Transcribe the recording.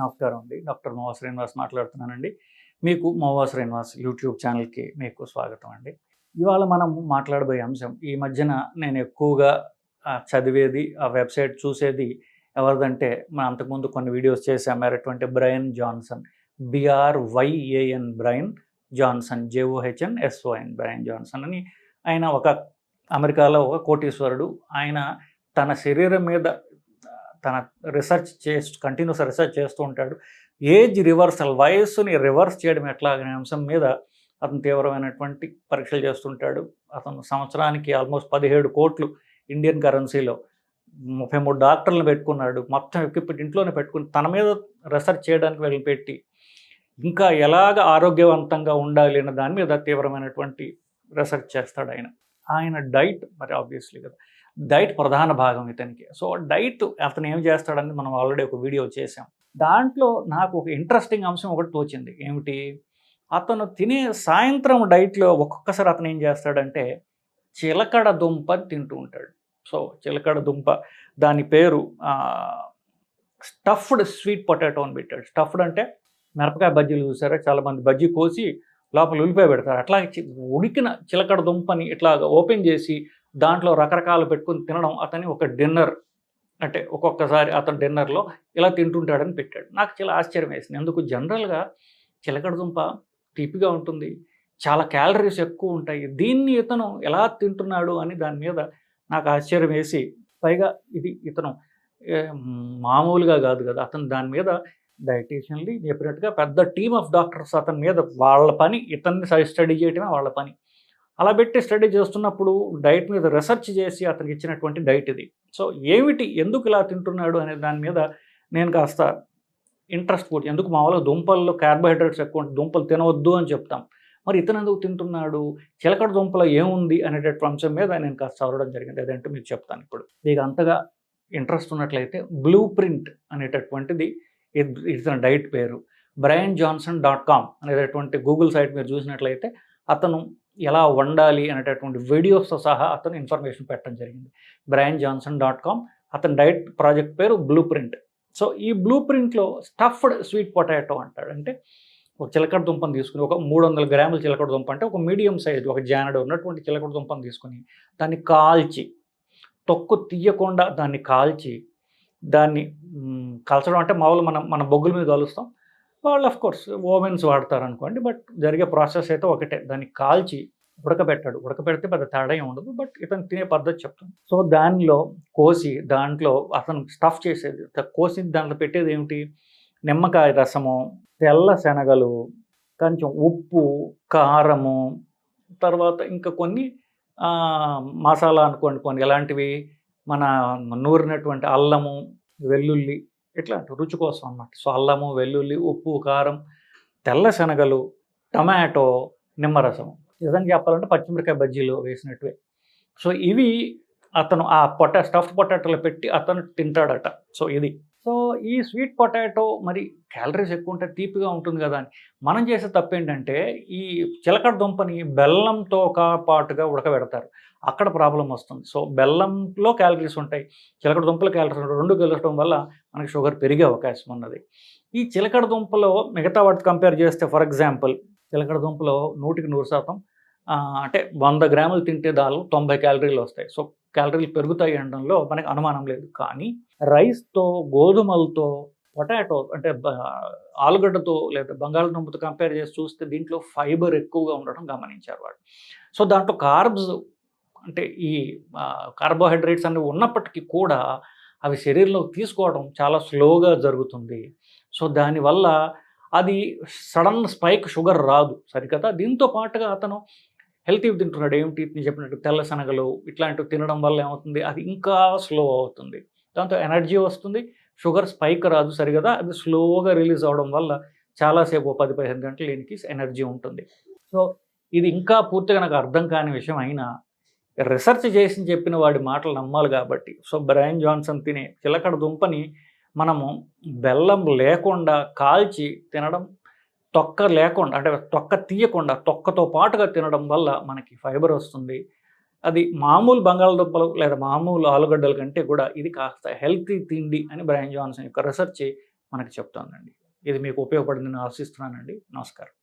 నమస్కారం అండి. డాక్టర్ మోవా శ్రీనివాస్ మాట్లాడుతున్నానండి. మీకు మోవా శ్రీనివాస్ యూట్యూబ్ ఛానల్కి మీకు స్వాగతం అండి. ఇవాళ మనం మాట్లాడబోయే అంశం ఈ మధ్యన నేను ఎక్కువగా చదివేది ఆ వెబ్సైట్ చూసేది ఎవరిదంటే మనం అంతకుముందు కొన్ని వీడియోస్ చేసాం అటువంటి Bryan Johnson B R Y A N Bryan Johnson J O H N S O N Bryan Johnson అని. ఆయన ఒక అమెరికాలో ఒక కోటీశ్వరుడు. ఆయన తన శరీరం మీద తన రీసెర్చ్ చేస్తూ కంటిన్యూస్ రీసెర్చ్ చేస్తూ ఉంటాడు. ఏజ్ రివర్సల్ వయస్సుని రివర్స్ చేయడం ఎట్లా అనే అంశం మీద అతను తీవ్రమైనటువంటి పరీక్షలు చేస్తుంటాడు. అతను సంవత్సరానికి ఆల్మోస్ట్ పదిహేడు కోట్లు ఇండియన్ కరెన్సీలో ముప్పై మూడు డాక్టర్లను పెట్టుకున్నాడు. మొత్తం ఎక్విప్మెంట్ ఇంట్లోనే పెట్టుకుని తన మీద రీసెర్చ్ చేయడానికి వెళ్ళి పెట్టి ఇంకా ఎలాగ ఆరోగ్యవంతంగా ఉండాలి అన్న దాని మీద తీవ్రమైనటువంటి రీసెర్చ్ చేస్తాడు ఆయన. ఆయన డైట్ మరి ఆబ్వియస్లీ కదా. డైట్ ప్రధాన భాగం ఇతనికి. సో డైట్ అతను ఏం చేస్తాడని మనం ఆల్రెడీ ఒక వీడియో చేసాం దాంట్లో నాకు ఒక ఇంట్రెస్టింగ్ అంశం ఒకటి తోచింది. ఏమిటి? అతను తినే సాయంత్రం డైట్లో ఒక్కొక్కసారి అతను ఏం చేస్తాడంటే చిలకడ దుంప తింటూ ఉంటాడు. సో చిలకడ దుంప దాని పేరు స్టఫ్డ్ స్వీట్ పొటాటో అని పెట్టాడు. స్టఫ్డ్ అంటే మిరపకాయ బజ్జీలు చూసారా? చాలామంది బజ్జీ కోసి లోపల ఉల్లిపాయ పెడతారు. అట్లా చి- ఉడికిన చిలకడ దుంపని ఇట్లా ఓపెన్ చేసి దాంట్లో రకరకాలు పెట్టుకుని తినడం అతని ఒక డిన్నర్. అంటే ఒక్కొక్కసారి అతను డిన్నర్లో ఇలా తింటుంటాడని పెట్టాడు. నాకు చాలా ఆశ్చర్యం వేసింది. ఎందుకు? జనరల్గా చిలకడదుంప తీపిగా ఉంటుంది. చాలా క్యాలరీస్ ఎక్కువ ఉంటాయి. దీన్ని ఇతను ఎలా తింటున్నాడు అని దాని మీద నాకు ఆశ్చర్యం వేసి పైగా ఇది ఇతను మామూలుగా కాదు కదా. అతను దాని మీద డైటీషియన్లు చెప్పినట్టుగా పెద్ద టీమ్ ఆఫ్ డాక్టర్స్ అతని మీద వాళ్ళ పని ఇతన్ని స్టడీ చేయటమే వాళ్ళ పని. అలా పెట్టి స్టడీ చేస్తున్నప్పుడు డైట్ మీద రీసెర్చ్ చేసి అతనికి ఇచ్చినటువంటి డైట్ ఇది. సో ఏమిటి ఎందుకు ఇలా తింటున్నాడు అనే దాని మీద నేను కాస్త ఇంట్రెస్ట్ పోటీ ఎందుకు మామూలుగా దుంపల్లో కార్బోహైడ్రేట్స్ ఎక్కువ దుంపలు తినవద్దు అని చెప్తాం. మరి ఇతను ఎందుకు తింటున్నాడు? చిలకడ దుంపలో ఏముంది అనేటటువంటి అంశం మీద నేను కాస్త చదవడం జరిగింది. అదంటే మీకు చెప్తాను ఇప్పుడు. మీకు అంతగా ఇంట్రెస్ట్ ఉన్నట్లయితే బ్లూ ప్రింట్ అనేటటువంటిది ఇద్- ఇతని డైట్ పేరు. బ్రయన్ జాన్సన్ డాట్ కామ్ అనేటటువంటి గూగుల్ సైట్ మీరు చూసినట్లయితే అతను ఎలా వండాలి అనేటటువంటి వీడియోస్తో సహా అతను ఇన్ఫర్మేషన్ పెట్టడం జరిగింది. బ్రయన్ జాన్సన్ డాట్ కామ్ అతని డైట్ ప్రాజెక్ట్ పేరు బ్లూ ప్రింట్ సో ఈ బ్లూ ప్రింట్లో స్టఫ్డ్ స్వీట్ పొటాటో అంటాడు. అంటే ఒక చిలకడ దుంపను తీసుకుని ఒక మూడు వందల గ్రాముల చిలకడ దుంప అంటే ఒక మీడియం సైజ్ ఒక జానడు ఉన్నటువంటి చిలకడ దుంపను తీసుకుని దాన్ని కాల్చి తొక్కు తీయకుండా దాన్ని కాల్చి దాన్ని కలచడం కాల్చడం అంటే మామూలు మనం మన బొగ్గుల మీద కాలుస్తాం. వాళ్ళు ఆఫ్ కోర్స్ ఓవెన్స్ వాడతారు అనుకోండి బట్ జరిగే ప్రాసెస్ అయితే ఒకటే. దాన్ని కాల్చి ఉడకబెట్టాడు. ఉడకబెడితే పెద్ద తేడా ఏం ఉండదు బట్ ఇతను తినే పద్ధతి చెప్తాను. సో దానిలో కోసి దాంట్లో అతను స్టఫ్ చేసేది కోసి దాంట్లో పెట్టేది ఏమిటి? నిమ్మకాయ రసము తెల్ల శనగలు కొంచెం ఉప్పు కారము తర్వాత ఇంకా కొన్ని మసాలా అనుకోండి కొన్ని ఎలాంటివి? మన నూరినటువంటి అల్లము వెల్లుల్లి ఇట్లాంటి రుచి కోసం అన్నమాట. సో అల్లము వెల్లుల్లి ఉప్పు కారం తెల్ల శనగలు టమాటో నిమ్మరసం. నిజంగా చెప్పాలంటే పచ్చిమిరకాయ బజ్జీలు వేసినట్టువే. సో ఇవి అతను ఆ పొటా స్టఫ్ పొటాటోలో పెట్టి అతను తింటాడట. సో ఇది. సో ఈ స్వీట్ పొటాటో మరి క్యాలరీస్ ఎక్కువ ఉంటే తీపిగా ఉంటుంది కదా అని. మనం చేసే తప్పు ఏంటంటే ఈ చిలకడ దుంపని బెల్లంతో పాటుగా ఉడకబెడతారు. అక్కడ ప్రాబ్లం వస్తుంది. సో బెల్లంలో క్యాలరీస్ ఉంటాయి. చిలకడ దుంపలో క్యాలరీస్ ఉంటాయి. రెండు కలవడం వల్ల మనకి షుగర్ పెరిగే అవకాశం ఉన్నది. ఈ చిలకడ దుంపలో మిగతా వాటితో కంపేర్ చేస్తే ఫర్ ఎగ్జాంపుల్ చిలకడ దుంపలో నూటికి నూరు శాతం అంటే వంద గ్రాములు తింటే దాలు తొంభై క్యాలరీలు వస్తాయి. సో క్యాలరీలు పెరుగుతాయి అనడంలో మనకి అనుమానం లేదు. కానీ రైస్తో గోధుమలతో పొటాటో అంటే ఆలుగడ్డతో లేదా బంగాళదుంపతో కంపేర్ చేసి చూస్తే దీంట్లో ఫైబర్ ఎక్కువగా ఉండడం గమనించారు వాళ్ళు. సో దాంట్లో కార్బ్స్ అంటే ఈ కార్బోహైడ్రేట్స్ అనేవి ఉన్నప్పటికీ కూడా అవి శరీరంలో తీసుకోవడం చాలా స్లోగా జరుగుతుంది. సో దానివల్ల అది సడన్ స్పైక్ షుగర్ రాదు. సరికదా? దీంతో పాటుగా అతను హెల్తీ తింటున్నాడు ఏమిటి నేను చెప్పినట్టు తెల్ల శనగలు ఇట్లాంటివి తినడం వల్ల ఏమవుతుంది? అది ఇంకా స్లో అవుతుంది. దాంతో ఎనర్జీ వస్తుంది షుగర్ స్పైక్ రాదు సరిగదా అది స్లోగా రిలీజ్ అవడం వల్ల చాలాసేపు పది పదిహేను గంటలు దీనికి ఎనర్జీ ఉంటుంది. సో ఇది ఇంకా పూర్తిగా నాకు అర్థం కాని విషయం అయినా రీసెర్చ్ చేసి చెప్పిన వాడి మాటలు నమ్మాలి కాబట్టి. సో బ్రయన్ జాన్సన్ తినే చిలకడ దుంపని మనము బెల్లం లేకుండా కాల్చి తినడం తొక్క లేకుండా అంటే తొక్క తీయకుండా తొక్కతో పాటుగా తినడం వల్ల మనకి ఫైబర్ వస్తుంది. అది మామూలు బంగాళదుంపలు లేదా మామూలు ఆలుగడ్డల కంటే కూడా ఇది కాస్త హెల్తీ తిండి అని బ్రయన్ జాన్సన్ యొక్క రీసెర్చ్ మనకు చెప్తోందండి. ఇది మీకు ఉపయోగపడిందని ఆశిస్తున్నానండి. నమస్కారం.